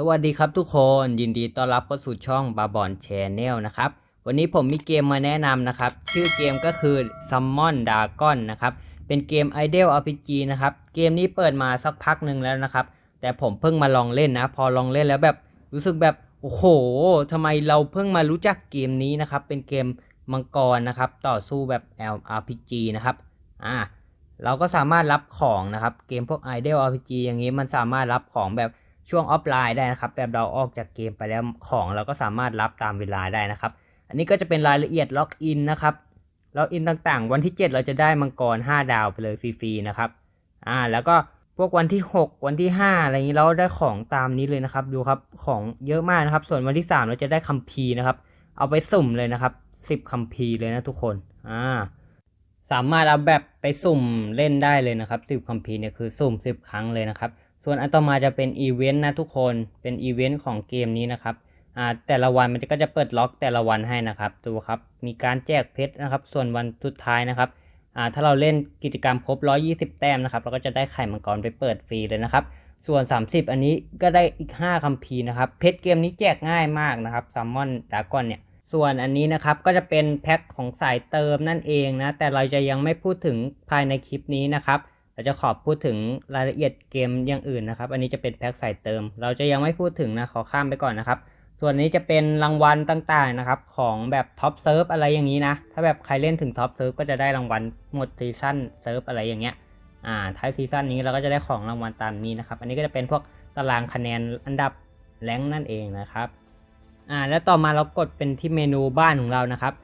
สวัสดีครับทุกคนยินดีต้อนรับเข้าสู่ช่องบาบอนแชนแนลนะครับ วันนี้ผมมีเกมมาแนะนำนะครับ ชื่อเกมก็คือ Summon Dragon นะครับ เป็นเกม Idle RPG นะครับ เกมนี้เปิดมาสักพักหนึ่งแล้วนะครับ แต่ผมเพิ่งมาลองเล่นนะ พอลองเล่นแล้วแบบรู้สึกแบบโอ้โหทำไมเราเพิ่งมารู้จักเกมนี้นะครับ เป็นเกมมังกรนะครับ ต่อสู้แบบ RPG นะครับอ่าเราก็สามารถรับของนะครับ เกมพวก Idle RPG อย่างนี้มันสามารถรับของแบบ ช่วงออฟไลน์ได้นะครับแบบเราออกจากเกมไปแล้วของเราก็สามารถรับตามเวลาได้นะครับ อันนี้ก็จะเป็นรายละเอียดล็อกอินนะครับล็อกอินต่างๆ วันที่ 7 เราจะได้มังกร 5 ดาวไปเลยฟรีๆนะครับอ่าแล้วก็พวกวันที่ 6 วันที่ 5 อะไรอย่างนี้เราได้ของตามนี้เลยนะครับ ดูครับของเยอะมากนะครับ ส่วนวันที่ 3 เราจะได้คัมภีร์นะครับ เอาไปสุ่มเลยนะครับ 10คัมภีร์เลยนะทุกคนอ่าสามารถเอาแบบไปสุ่มเล่นได้เลยนะครับสิบคัมภีร์เนี่ยคือสุ่มสิบครั้งเลยนะครับ ส่วนอันต่อมาจะเป็นอีเวนต์นะทุกคน เป็นอีเวนต์ของเกมนี้นะครับอ่าแต่ละวันมันก็จะเปิดล็อกแต่ละวันให้นะครับดูครับมีการแจกเพชรนะครับ ส่วนวันสุดท้ายนะครับอ่าถ้าเราเล่นกิจกรรมครบ 120 แต้มนะครับเราก็จะได้ไข่มังกรไปเปิดฟรีเลยนะครับ ส่วน 30 อันนี้ก็ได้อีก 5คัมภีร์นะครับเพชรเกมนี้แจกง่ายมากนะครับซัมมอนดากอนเนี่ยส่วนอันนี้นะครับก็จะเป็นแพ็คของสายเติมนั่นเองนะแต่เราจะยังไม่พูดถึงภายในคลิปนี้นะครับ เราจะขอพูดถึงรายละเอียดเกมอย่างอื่นนะครับ อันนี้จะเป็นแพ็คสายเติม เราจะยังไม่พูดถึงนะ ขอข้ามไปก่อนนะครับ ส่วนนี้จะเป็นรางวัลต่างๆนะครับ ของแบบท็อปเซิร์ฟอะไรอย่างนี้นะ ถ้าแบบใครเล่นถึงท็อปเซิร์ฟก็จะได้รางวัลหมดซีซั่นเซิร์ฟอะไรอย่างเงี้ย อ่า ท้ายซีซั่นนี้เราก็จะได้ของรางวัลตามนี้นะครับ อันนี้ก็จะเป็นพวกตารางคะแนนอันดับแรงนั่นเองนะครับอ่าแล้วต่อมาเรากดเป็นที่เมนูบ้านของเรานะครับ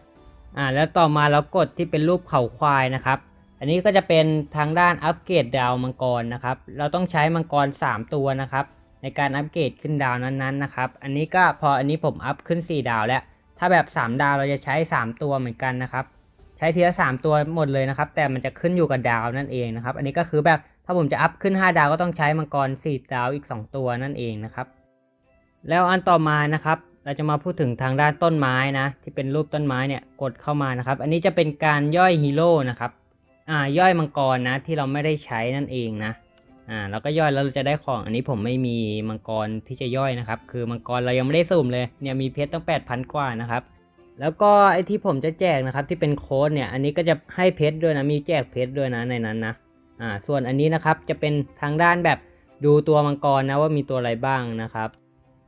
อ่าแล้วต่อมาเรากดที่เป็นรูปเขาควายนะครับ อันนี้ก็จะเป็นทางด้านอัปเกรดดาวมังกรนะครับ เราต้องใช้มังกร 3 ตัวนะครับ ในการอัปเกรดขึ้นดาวนั้นๆนะครับ อันนี้ก็พออันนี้ผมอัพขึ้น 4 ดาวแล้ว ถ้าแบบ 3 ดาวเราจะใช้ 3 ตัวเหมือนกันนะครับ ใช้ทีละ 3 ตัวหมดเลยนะครับ แต่มันจะขึ้นอยู่กับดาวนั่นเองนะครับ อันนี้ก็คือแบบถ้าผมจะอัพขึ้น 5 ดาวก็ต้องใช้มังกร 4 ดาวอีก 2 ตัวนั่นเองนะครับ แล้วอันต่อมานะครับเราจะมาพูดถึงทางด้านต้นไม้นะที่เป็นรูปต้นไม้เนี่ยกดเข้ามานะครับ อันนี้จะเป็นการย่อยฮีโร่นะครับ อ่าย่อยมังกรนะที่เราไม่ได้ใช้นั่นเองนะอ่าแล้วก็ย่อยแล้วเราจะได้ของอันนี้ผมไม่มีมังกรที่จะย่อยนะครับ คือมังกรเรายังไม่ได้สุ่มเลยเนี่ยมีเพชรตั้ง 8,000 กว่านะครับ แล้วก็ไอที่ผมจะแจกนะครับที่เป็นโค้ดเนี่ยอันนี้ก็จะให้เพชรด้วยนะมีแจกเพชรด้วยนะในนั้นนะอ่าส่วนอันนี้นะครับจะเป็นทางด้านแบบดูตัวมังกรนะว่ามีตัวอะไรบ้างนะครับ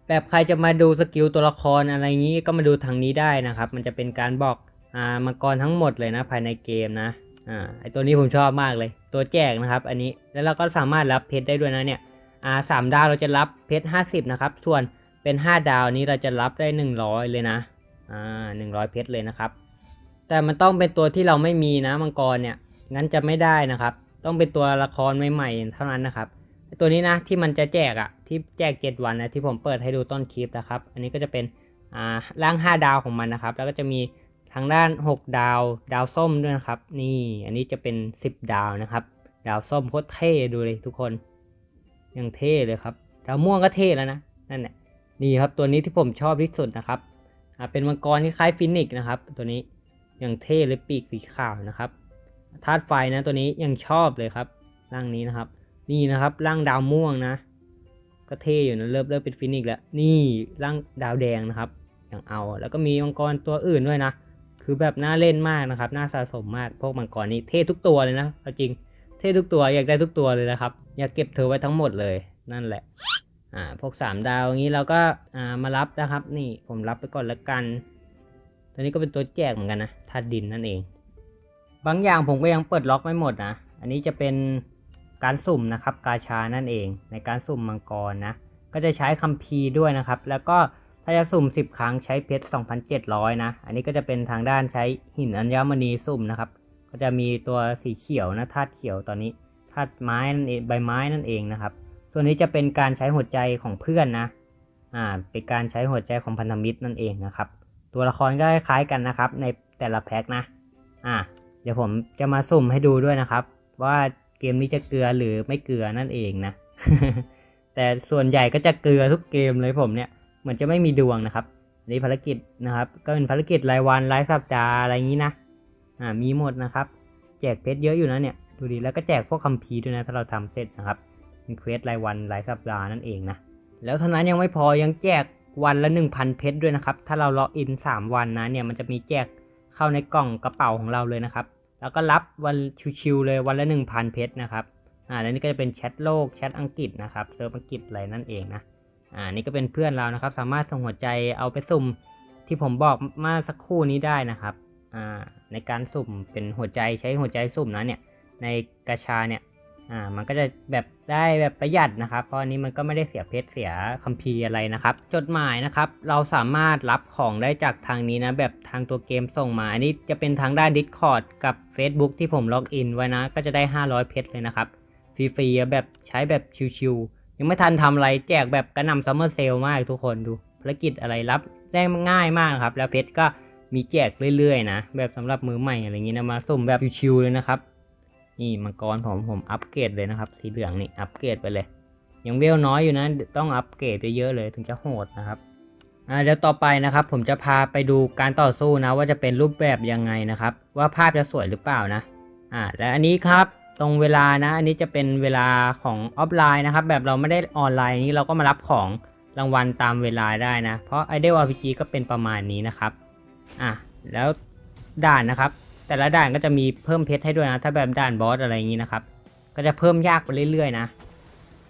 แบบใครจะมาดูสกิลตัวละครอะไรงี้ก็มาดูทางนี้ได้นะครับ มันจะเป็นการบอกอ่ามังกรทั้งหมดเลยนะภายในเกมนะ อ่าไอตัวนี้ผมชอบมากเลย ตัวแจกนะครับ อันนี้แล้วเราก็สามารถรับเพชรได้ด้วยนะเนี่ยอ่าสามดาวเราจะรับเพชรห้าสิบนะครับ ส่วนเป็นห้าดาวนี้เราจะรับได้หนึ่งร้อยเลยนะอ่าหนึ่งร้อยเพชรเลยนะครับ แต่มันต้องเป็นตัวที่เราไม่มีนะมังกรเนี่ยงั้นจะไม่ได้นะครับ ต้องเป็นตัวละครใหม่ๆเท่านั้นนะครับตัวนี้นะที่มันจะแจกอะที่แจก 7 วันนะที่ผมเปิดให้ดูต้นคลิปนะครับ อันนี้ก็จะเป็นอ่าร่าง 5 ดาวของมันนะครับ แล้วก็จะมี ทางด้าน 6 ดาว ดาวส้มด้วยนะครับ นี่อันนี้จะเป็น 10 ดาวนะครับ ดาวส้มโคตรเท่ดูเลยทุกคนยังเท่เลยครับดาวม่วงก็เท่แล้วนะนั่นแหละนี่ครับตัวนี้ที่ผมชอบที่สุดนะครับอ่าเป็นมังกรที่คล้ายฟินิกซ์นะครับ ตัวนี้ยังเท่เลยปีกสีขาวนะครับธาตุไฟนะตัวนี้ยังชอบเลยครับร่างนี้นะครับ นี่นะครับร่างดาวม่วงนะ ก็เท่อยู่นะเริ่มเริ่มเป็นฟินิกซ์แล้วนี่ร่างดาวแดงนะครับอย่างเอา แล้วก็มีมังกรตัวอื่นด้วยนะ คือแบบน่าเล่นมากนะครับ น่าสะสมมาก พวกมังกรนี้เท่ทุกตัวเลยนะเอาจริง เท่ทุกตัวอยากได้ทุกตัวเลยนะครับ อยากเก็บเธอไว้ทั้งหมดเลย นั่นแหละ อ่า พวกสามดาวอย่างนี้เราก็อ่ามารับนะครับ นี่ผมรับไปก่อนละกัน ตัวนี้ก็เป็นตัวแจกเหมือนกันนะธาตุดินนั่นเอง บางอย่างผมก็ยังเปิดล็อกไม่หมดนะ อันนี้จะเป็นการสุ่มนะครับ กาชานั่นเอง ในการสุ่มมังกรนะ ก็จะใช้คัมภีร์ด้วยนะครับ แล้วก็ ถ้าจะสุ่ม 10 ครั้งใช้เพชร 2,700 นะ อันนี้ก็จะเป็นทางด้านใช้หินอัญมณีสุ่มนะครับ ก็จะมีตัวสีเขียวนะธาตุเขียวตอนนี้ธาตุไม้นั่นเองใบไม้นั่นเองนะครับ ส่วนนี้จะเป็นการใช้หัวใจของเพื่อนนะ อ่า เป็นการใช้หัวใจของพันธมิตรนั่นเองนะครับ ตัวละครก็คล้ายกันนะครับ ในแต่ละแพ็คนะ อ่า เดี๋ยวผมจะมาสุ่มให้ดูด้วยนะครับ ว่าเกมนี้จะเกลือหรือไม่เกลือนั่นเองนะ แต่ส่วนใหญ่ก็จะเกลือทุกเกมเลยผมเนี่ย เหมือนจะไม่มีดวงนะครับนนี้ภารกิจนะครับ ก็เป็นภารกิจรายวันรายสัปดาห์อะไรอย่างนี้นะอ่ามีหมดนะครับ แจกเพชรเยอะอยู่นะเนี่ยดูดีแล้วก็แจกพวกคัมภีร์ด้วยนะถ้าเราทำเสร็จนะครับเป็นเควสรายวันรายสัปดาห์นั่นเองนะแล้วเท่านั้นยังไม่พอยังแจกวันละ 1,000 เพชรด้วยนะครับ ถ้าเราล็อกอิน 3 วันนะเนี่ยมันจะมีแจกเข้าในกล่องกระเป๋าของเราเลยนะครับ แล้วก็รับวันชิวๆเลยวันละ 1,000 เพชรนะครับ อ่า แล้วนี่ก็จะเป็นแชทโลกแชทอังกฤษนะครับเซิร์ฟอังกฤษอะไรนั่นเองนะ อ่านี่ก็เป็นเพื่อนเรานะครับ สามารถส่งหัวใจเอาไปสุ่มที่ผมบอกมาสักครู่นี้ได้นะครับอ่าในการสุ่มเป็นหัวใจใช้หัวใจสุ่มนะเนี่ยในกาชาเนี่ยอ่ามันก็จะแบบได้แบบประหยัดนะครับ เพราะอันนี้มันก็ไม่ได้เสียเพชรเสียคัมภีร์อะไรนะครับ จดหมายนะครับ เราสามารถรับของได้จากทางนี้นะ แบบทางตัวเกมส่งมา อันนี้จะเป็นทางด้าน Discord กับ Facebook ที่ผมล็อกอินไว้นะ ก็จะได้ 500 เพชรเลยนะครับ ฟรีๆแบบใช้แบบชิวๆ ยังไม่ทันทำอะไรแจกแบบกระนำซัมเมอร์เซลมากทุกคนดูภารกิจอะไรรับได้ง่ายมากครับ แล้วเพชรก็มีแจกเรื่อยๆนะ แบบสำหรับมือใหม่อะไรอย่างนี้นะมาสุ่มแบบชิวๆเลยนะครับ นี่มังกรผมผมอัปเกรดเลยนะครับ สีเหลืองนี่อัปเกรดไปเลย ยังเวลน้อยอยู่นะ ต้องอัปเกรดเยอะๆเลยถึงจะโหดนะครับอ่าเดี๋ยวต่อไปนะครับ ผมจะพาไปดูการต่อสู้นะ ว่าจะเป็นรูปแบบยังไงนะครับ ว่าภาพจะสวยหรือเปล่านะอ่าและอันนี้ครับ ตรงเวลานะ อันนี้จะเป็นเวลาของออฟไลน์นะครับ แบบเราไม่ได้ออนไลน์นี้เราก็มารับของรางวัลตามเวลาได้นะ เพราะ Idol RPG ก็เป็นประมาณนี้นะครับ อะ แล้วด่านนะครับ แต่ละด่านก็จะมีเพิ่มเพชรให้ด้วยนะ ถ้าแบบด่านบอสอะไรอย่างนี้นะครับ ก็จะเพิ่มยากไปเรื่อยๆนะ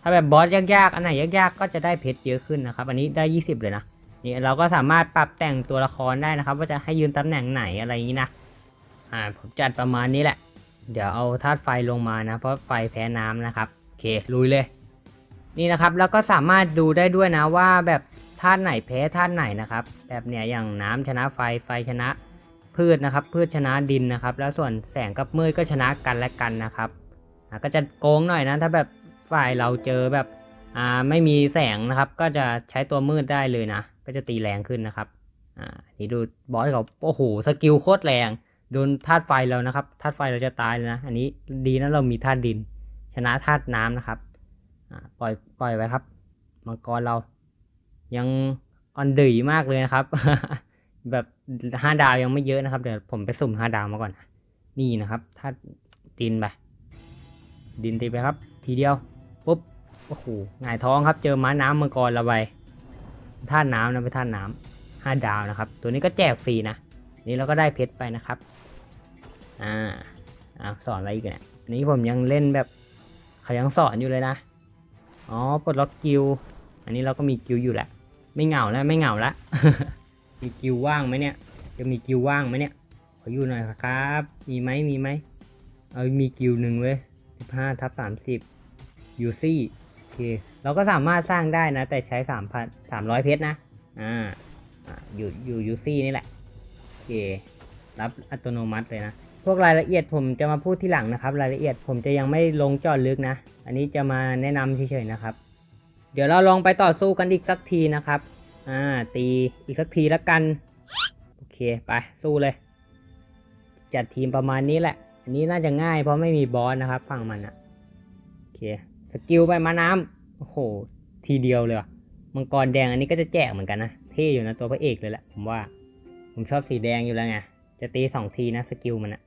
ถ้าแบบบอสยากๆ อันไหนยากๆ ก็จะได้เพชรเยอะขึ้นนะครับ อันนี้ได้ 20 เลยนะ นี่เราก็สามารถปรับแต่งตัวละครได้นะครับ ว่าจะให้ยืนตำแหน่งไหนอะไรอย่างนี้นะ อ่า ผมจัดประมาณนี้แหละ เดี๋ยวเอาธาตุไฟลงมานะ เพราะไฟแพ้น้ำนะครับโอเคลุยเลย นี่นะครับแล้วก็สามารถดูได้ด้วยนะว่าแบบธาตุไหนแพ้ธาตุไหนนะครับ แบบเนี้ยอย่างน้ำชนะไฟไฟชนะ พืชนะครับ พืชชนะดินนะครับ แล้วส่วนแสงกับมืดก็ชนะกันและกันนะครับอะก็จะโกงหน่อยนะถ้าแบบฝ่ายเราเจอแบบอ่าไม่มีแสงนะครับ ก็จะใช้ตัวมืดได้เลยนะ ก็จะตีแรงขึ้นนะครับอ่านี่ดูบอสเขาโอ้โหสกิลโคตรแรง โดนธาตุไฟแล้วนะครับธาตุไฟเราจะตายเลยนะอันนี้ดีนะเรามีธาตุดิน ชนะธาตุน้ำนะครับปล่อยปล่อยไว้ครับ มังกรเรา ยังอ่อนดื้อมากเลยนะครับ แบบห้าดาวยังไม่เยอะนะครับเดี๋ยวผมไปสุ่มห้าดาวมาก่อนนะนี่นะครับธาตุดินไปดินตีไปครับ ทีเดียวปุ๊บโอ้โหหงายท้องครับ เจอม้าน้ำมังกรละใบธาตุน้ำนะเป็นธาตุน้ำห้าดาวนะครับ ตัวนี้ก็แจกฟรีนะนี่เราก็ได้เพชรไปนะครับ อ่าอ่าสอนอะไรอีกเนี่ยนี่ผมยังเล่นแบบเขายังสอนอยู่เลยนะ อ๋อปลดล็อกกิลอันนี้เราก็มีกิลอยู่แหละ ไม่เหงาแล้วไม่เหงาละ มีกิลว่างไหมเนี่ย จะมีกิลว่างไหมเนี่ย ขออยู่หน่อยครับ มีไหมมีไหม เอามีกิลหนึ่งเว้ยสิบห้าทับสามสิบยูซี่โอเค เราก็สามารถสร้างได้นะ แต่ใช้สามพันสามร้อยเพชรนะ อ่าอ่าอยู่อยู่ยูซี่นี่แหละ โอเค รับอัตโนมัติเลยนะ พวกรายละเอียดผมจะมาพูดที่หลังนะครับ รายละเอียดผมจะยังไม่ลงจอดลึกนะ อันนี้จะมาแนะนำเฉยๆนะครับ เดี๋ยวเราลองไปต่อสู้กันอีกสักทีนะครับ อ่า ตีอีกสักทีละกัน โอเค ไป สู้เลย จัดทีมประมาณนี้แหละ อันนี้น่าจะง่ายเพราะไม่มีบอสนะครับ ฝั่งมันอะโอเค สกิลไปมาน้ำโอ้โห ทีเดียวเลยมังกรแดงอันนี้ก็จะแจกเหมือนกันนะ เท่อยู่นะตัวพระเอกเลยแหละผมว่า ผมชอบสีแดงอยู่แล้วไง จะตีสองทีนะสกิลมันอะ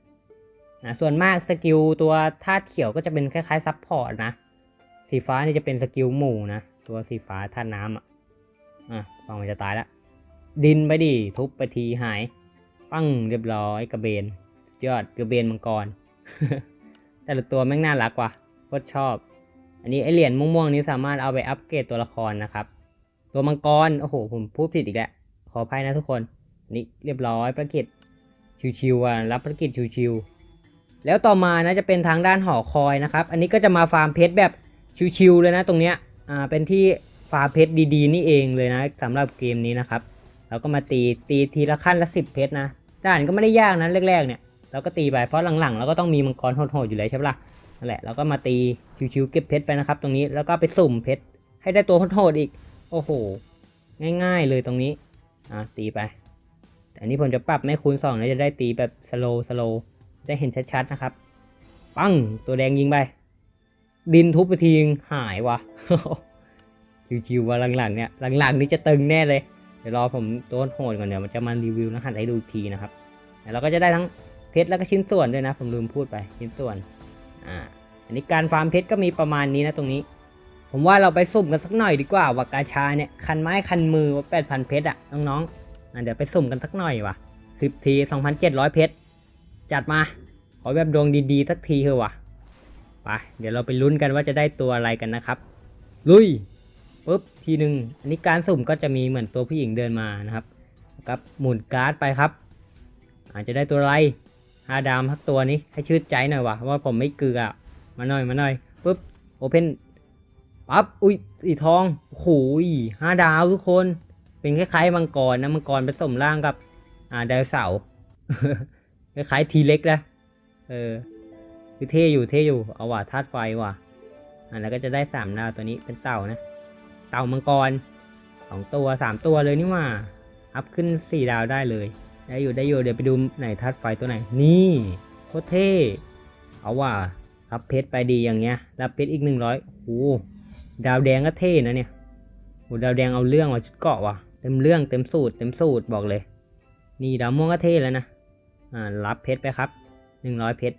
นะส่วนมากสกิลตัวธาตุเขียวก็จะเป็นคล้ายๆซับพอร์ตนะ สีฟ้านี่จะเป็นสกิลหมู่นะ ตัวสีฟ้าธาตุน้ำอะอะฟังมันจะตายละดินไปดิทุบไปทีหาย ปั้งเรียบร้อยกระเบน ยอดกระเบนมังกร แต่ละตัวแม่งน่ารักว่ะโคตรชอบ อันนี้ไอเหรียญม่วงๆนี้สามารถเอาไปอัปเกรดตัวละครนะครับ ตัวมังกรโอ้โหผมพูดผิดอีกแล้วขออภัยนะทุกคนนนี้เรียบร้อยภารกิจชิวๆอะรับภารกิจชิวๆ แล้วต่อมานะจะเป็นทางด้านหอคอยนะครับ อันนี้ก็จะมาฟาร์มเพชรแบบชิวๆเลยนะตรงเนี้ย อ่า เป็นที่ฟาร์มเพชรดีๆ นี่เองเลยนะสำหรับเกมนี้นะครับ เราก็มาตีตีทีละขั้นละสิบเพชรนะ ด่านก็ไม่ได้ยากนะแรกๆเนี่ยเราก็ตีไปเพราะหลังๆเราก็ต้องมีมังกรโหดๆอยู่เลยใช่ปะล่ะนั่นแหละเราก็มาตีชิวๆเก็บเพชรไปนะครับ ตรงนี้แล้วก็ไปสุ่มเพชรให้ได้ตัวโหดๆอีก โอ้โห ง่ายๆเลยตรงนี้ อ่าตีไป แต่อันนี้ผมจะปรับไม่คูณสองแล้วจะได้ตีแบบสโลสโลว์ ได้เห็นชัดๆนะครับ ปังตัวแดงยิงไป ดินทุบไปทีงหายวะชิวๆว่าหลังๆเนี่ยหลังๆ นี่จะตึงแน่เลย เดี๋ยวรอผมตัวโหดก่อนเดี๋ยวมันจะมารีวิวนะหันให้ดูทีนะครับแล้วเราก็จะได้ทั้งเพชรแล้วก็ชิ้นส่วนด้วยนะ ผมลืมพูดไปชิ้นส่วนอ่าอันนี้การฟาร์มเพชรก็มีประมาณนี้นะตรงนี้ ผมว่าเราไปสุ่มกันสักหน่อยดีกว่าว่ากาชาเนี่ยคันไม้คันมือว่าแปดพันเพชรอะน้องๆอะเดี๋ยวไปสุ่มกันสักหน่อยว่ะสิบทีสองพันเจ็ดร้อยเพชร จัดมา ขอแบบดวงดีๆสักทีเถอะวะไปเดี๋ยวเราไปลุ้นกันว่าจะได้ตัวอะไรกันนะครับ ลุยปุ๊บทีหนึ่งอันนี้การสุ่มก็จะมีเหมือนตัวผู้หญิงเดินมานะครับกับหมุนการ์ดไปครับ อาจจะได้ตัวอะไรห้าดามทักตัวนี้ให้ชื่นใจหน่อยวะว่าผมไม่เกลืออะมาหน่อยมาหน่อยปุ๊บโอเพนปั๊บอุ้ยสีทองโอ้โหห้าดาวทุกคน เป็นคล้ายๆมังกรนะมังกรผสมร่างกับ อ่าไดโนเสาร์ คล้ายๆทีเล็กนะ เออ คือเท่อยู่เท่อยู่ เอาว่ะธาตุไฟว่ะ อ่าแล้วก็จะได้สามดาวตัวนี้เป็นเต่านะ เต่ามังกรสองตัวสามตัวเลยนี่ว่า อัพขึ้นสี่ดาวได้เลย ได้อยู่ได้อยู่ เดี๋ยวไปดูไหนธาตุไฟตัวไหน นี่โคตรเท่ เอาว่ะรับเพชรไปดีอย่างเงี้ย รับเพชรอีกหนึ่งร้อยโอ้โหดาวแดงก็เท่นะเนี่ยโอ้ดาวแดงเอาเรื่องว่ะชุดเกาะว่ะ เต็มเรื่องเต็มสูตรเต็มสูตรบอกเลย นี่ดาวม่วงก็เท่แล้วนะ อ่ารับเพชรไปครับหนึ่งร้อยเพชร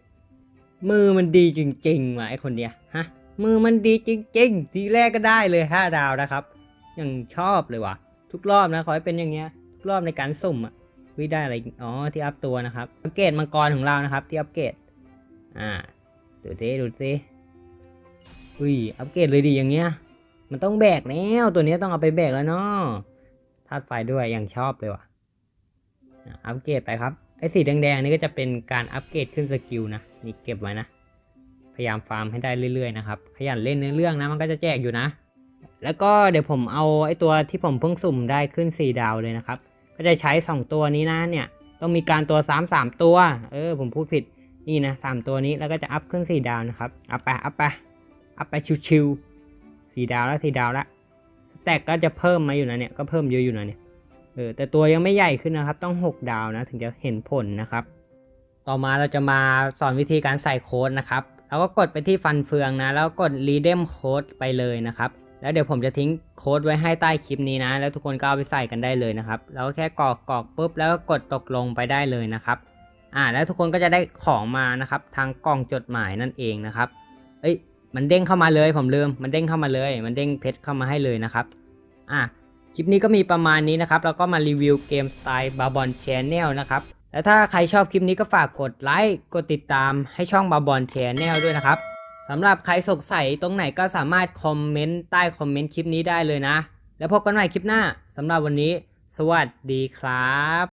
มือมันดีจริงๆว่ะไอคนเนี้ยฮะมือมันดีจริง ๆ ทีแรกก็ได้เลยห้าดาวนะครับยังชอบเลยว่ะ ทุกรอบนะขอให้เป็นอย่างเงี้ยทุกรอบในการสุ่มอะวิได้อะไรอ๋อที่อัพตัวนะครับอัปเกรดมังกรของเรานะครับ ที่อัปเกรดอ่าดูซิดูซิอุ้ยอัปเกรดเลยดีอย่างเงี้ย มันต้องแบกแล้วตัวเนี้ยต้องเอาไปแบกแล้วเนาะธาตุไฟด้วยยังชอบเลยว่ะอะอัปเกรดไปครับ ไอ้สีแดงๆนี่ก็จะเป็นการอัปเกรดขึ้นสกิลนะนี่เก็บไว้นะ พยายามฟาร์มให้ได้เรื่อยๆนะครับ ขยันเล่นเนื้อเรื่องนะมันก็จะแจกอยู่นะ แล้วก็เดี๋ยวผมเอาไอ้ตัวที่ผมเพิ่งสุ่มได้ขึ้น 4 ดาวเลยนะครับ ก็จะใช้ 2 ตัวนี้นะเนี่ยต้องมีการตัว3 3ตัว เออผมพูดผิดนี่นะสามตัวนี้แล้วก็จะอัพขึ้น 4 ดาวนะครับอัพไปอัพไปอัพไปชิวๆสี่ดาวแล้วสี่ดาวแล้วแต่ก็จะเพิ่มมาอยู่นะเนี่ยก็เพิ่มเยอะอยู่นะเนี่ย เออแต่ตัวยังไม่ใหญ่ขึ้นนะครับ ต้อง 6 ดาวนะถึงจะเห็นผลนะครับ ต่อมาเราจะมาสอนวิธีการใส่โค้ดนะครับเราก็กดไปที่ฟันเฟืองนะ แล้วกด redeem code ไปเลยนะครับ แล้วเดี๋ยวผมจะทิ้งโค้ดไว้ให้ใต้คลิปนี้นะ แล้วทุกคนก็เอาไปใส่กันได้เลยนะครับ แล้วก็แค่กรอกกรอกปุ๊บแล้วก็กดตกลงไปได้เลยนะครับ อ่า แล้วทุกคนก็จะได้ของมานะครับ ทางกล่องจดหมายนั่นเองนะครับ เอ้ย มันเด้งเข้ามาเลยผมลืม มันเด้งเข้ามาเลย มันเด้งเพชรเข้ามาให้เลยนะครับ อะ คลิปนี้ก็มีประมาณนี้นะครับ แล้วก็มารีวิวเกมสไตล์บาบอนชนแนลนะครับแล้วถ้าใครชอบคลิปนี้ก็ฝากกดไลค์กดติดตามให้ช่องบาบอนชนแนลด้วยนะครับสำหรับใครสงสัยตรงไหนก็สามารถคอมเมนต์ใต้คอมเมนต์คลิปนี้ได้เลยนะ แล้วพบกันใหม่คลิปหน้าสำหรับวันนี้ สวัสดีครับ